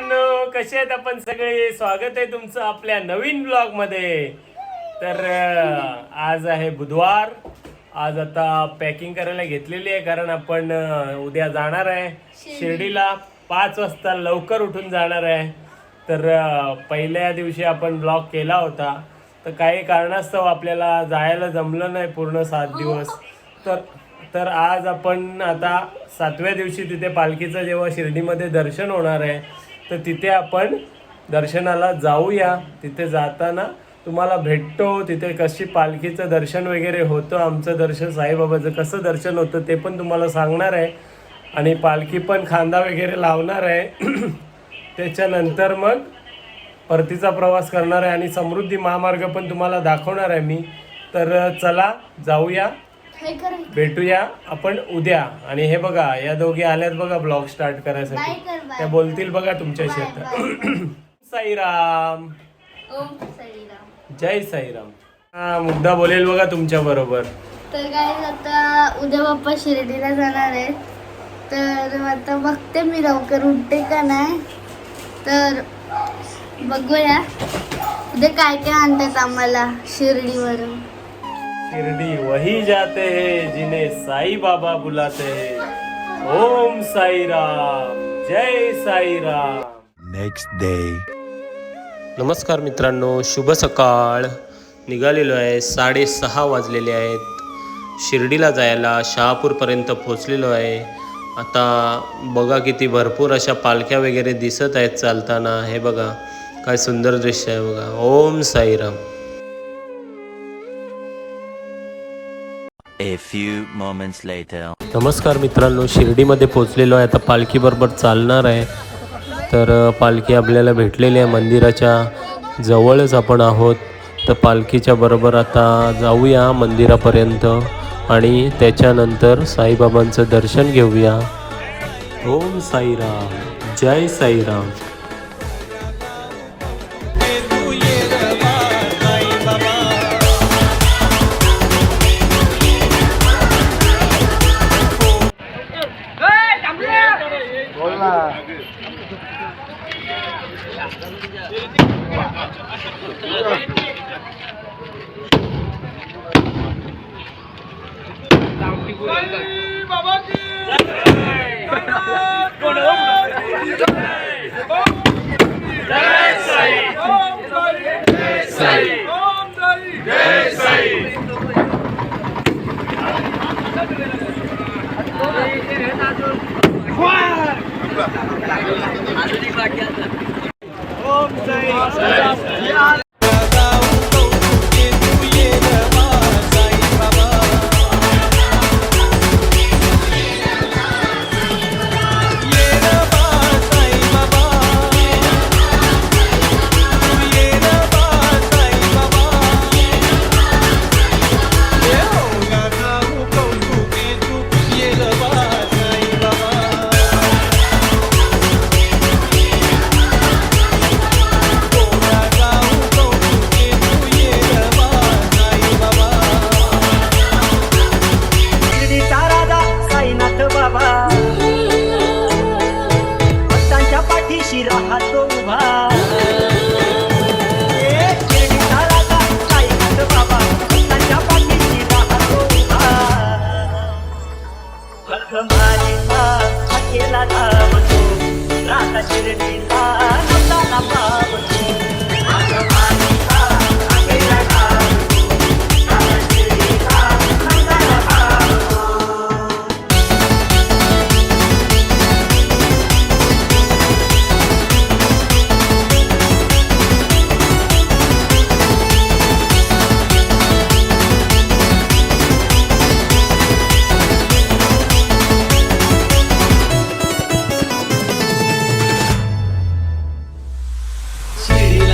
कसे आहेत आपण सगळे? स्वागत आहे तुमचं आपल्या नवीन ब्लॉगमध्ये तर आज आहे बुधवार. आज आता पॅकिंग करायला घेतलेली आहे कारण आपण उद्या जाणार आहे शिर्डीला. पाच वाजता लवकर उठून जाणार आहे. तर पहिल्या दिवशी आपण ब्लॉग केला होता. तर काही कारणास्तव आपल्याला जायला जमलं नाही पूर्ण सात दिवस. तर तर आज आपण आता सातव्या दिवशी तिथे पालखीचं जेव्हा शिर्डीमध्ये दर्शन होणार आहे तर तिथे आपण दर्शनाला जाऊया. तिथे जाताना तुम्हाला भेटतो. तिथे कशी पालखीचं दर्शन वगैरे होतं आमचं दर्शन साईबाबाचं कसं दर्शन होतं ते पण तुम्हाला सांगणार आहे. आणि पालखी पण खांदा वगैरे लावणार आहे. त्याच्यानंतर मग परतीचा प्रवास करणार आहे आणि समृद्धी महामार्ग पण तुम्हाला दाखवणार आहे मी. तर चला जाऊया. भेटूया. आपण उद्या. आणि हे बघा या दोघी आल्यात बघा ब्लॉग स्टार्ट करायसाठी. त्या बोलतील बघा तुमच्याशी आता बाय, साईराम. ओम साईराम. जय साईराम. हा मुद्दा बोलेल बघा तुमच्या बरोबर. तर काय आता उद्या बाप्पा शिर्डीला जाणार आहे तर आता बघते मी लवकर उठते का नाही. तर बघूया. उद्या काय काय आणतात आम्हाला शिर्डीवरून. शिरडी वही जाते हैं जिन्हें साई बाबा बुलाते हैं। ओम साई राम जय साई राम। Next day. नमस्कार मित्रांनो शुभ सकाळ. निघालेलो आहे साडेसहा वाजलेले आहेत. शिर्डीला जायला शहापूरपर्यंत पोचलेलो आहे. आता बघा किती भरपूर अशा पालख्या वगैरे दिसत आहेत चालताना. हे बघा काय सुंदर दृश्य आहे बघा. Om Sairam A few moments later. नमस्कार मित्रांनो शिर्डीमध्ये पोचलेलो आहे. आता पालखीबरोबर चालणार आहे. तर पालखी आपल्याला भेटलेली आहे. मंदिराच्या जवळच आपण आहोत. तर पालखीच्या बरोबर आता जाऊया मंदिरापर्यंत आणि त्याच्यानंतर साईबाबांचं दर्शन घेऊया. ओम साईराम. जय साईराम. शिर्डीचा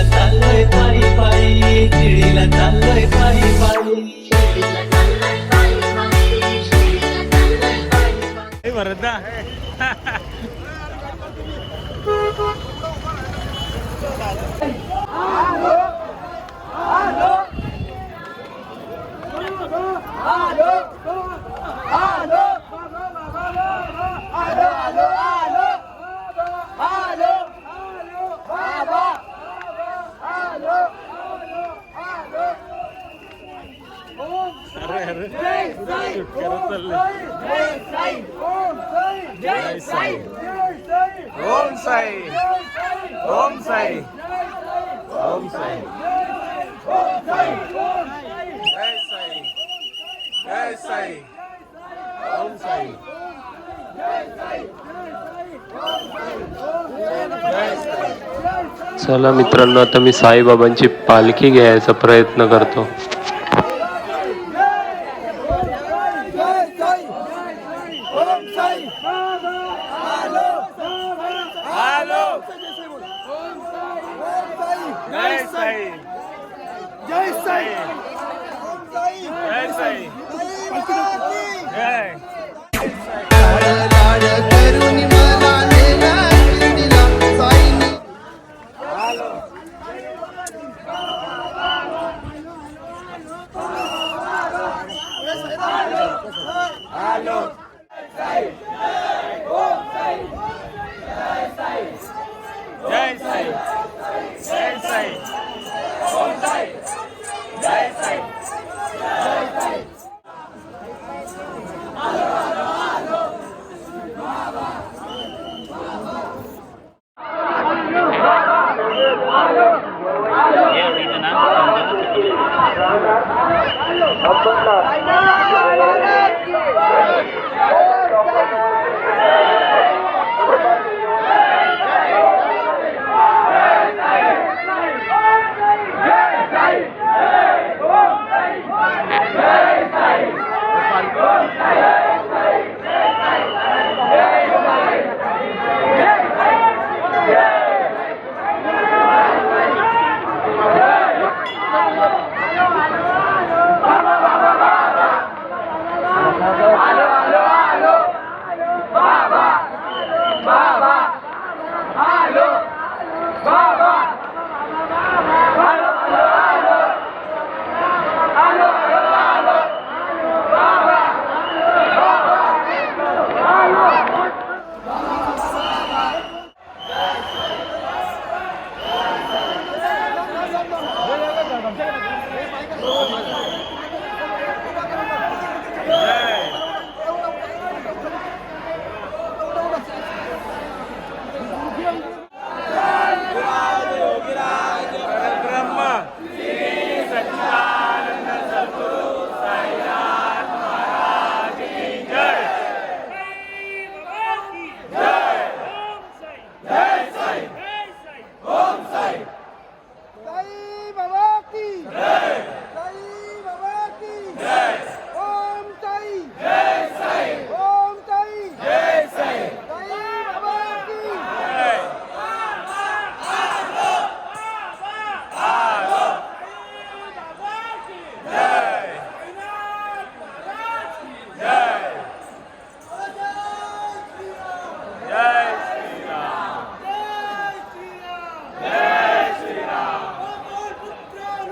शिर्डीला चाललोय पायी पायी शिर्डीला चाललोय पायी पायी आलो अरे अरे शूट करत चाललंय. जय साई ओम साई ओम साई ओम साई जय साई जय साई ओम साई चला मित्रांनो आता मी साईबाबांची पालखी घ्यायचा प्रयत्न करतो हॅलो जय साई जय साई जय साई जय जय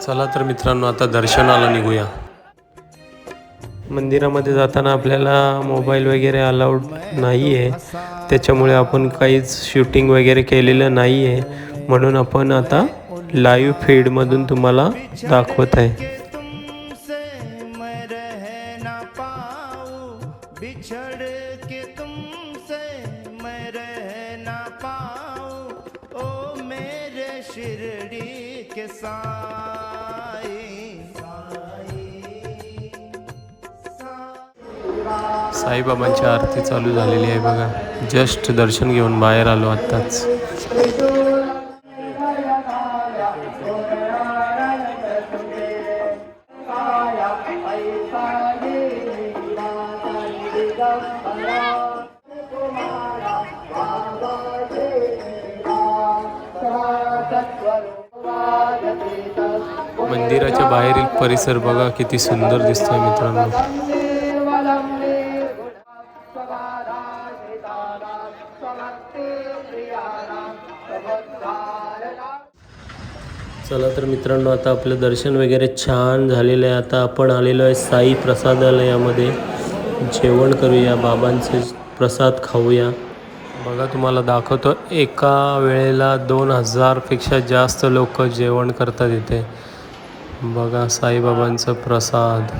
चला तर मित्रांनो आता दर्शनाला निघूया. मंदिरामध्ये जाताना आपल्याला मोबाईल वगैरे अलाउड नाही आहे त्याच्यामुळे आपण काहीच शूटिंग वगैरे केलेलं नाही आहे म्हणून आपण आता लाईव्ह फीडमधून तुम्हाला दाखवत आहे. शिरडी के साथ। साईबाबांची आरती चालू झालेली आहे बघा. जस्ट दर्शन घेऊन बाहेर आलो आत्ताच. मंदिराच्या बाहेरील परिसर बघा किती सुंदर दिसतोय मित्रांनो. चला तर मित्रांनो आता आपलं दर्शन वगैरे छान झालेलं आहे. आता आपण आलेलो आहे साई प्रसादालयामध्ये. जेवण करूया बाबांचे प्रसाद खाऊया. बघा तुम्हाला दाखवतो. एका वेळेला दोन हजारपेक्षा जास्त लोक जेवण करतात इथे. बघा साईबाबांचं प्रसाद.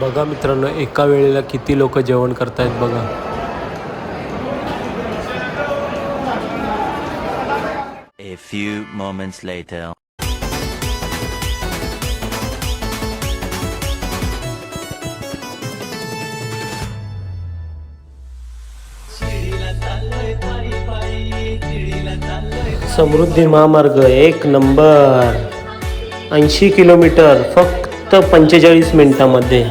बघा मित्रांनो एका वेळेला किती लोक जेवण करतायत बघा. A few moments later. समृद्धी महामार्ग एक नंबर ऐंशी किलोमीटर फक्त पंचेचाळीस मिनिटामध्ये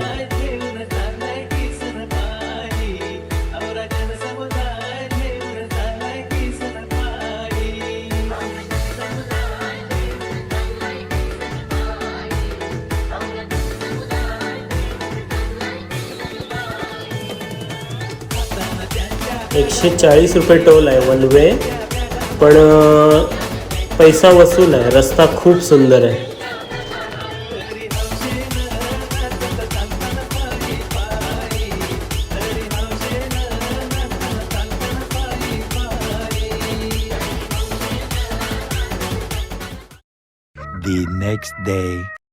एकशे चाळीस रुपये टोल आहे वन वे पण पैसा वसूल आहे. रस्ता खूप सुंदर आहे. The next day.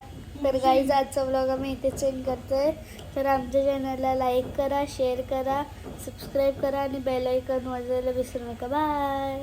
तर गाईज आजचा ब्लॉग आम्ही इथे चेंज करतोय. तर आमच्या चॅनलला लाईक करा शेअर करा सबस्क्राईब करा आणि बेल आयकॉन वाजवायला विसरू नका. बाय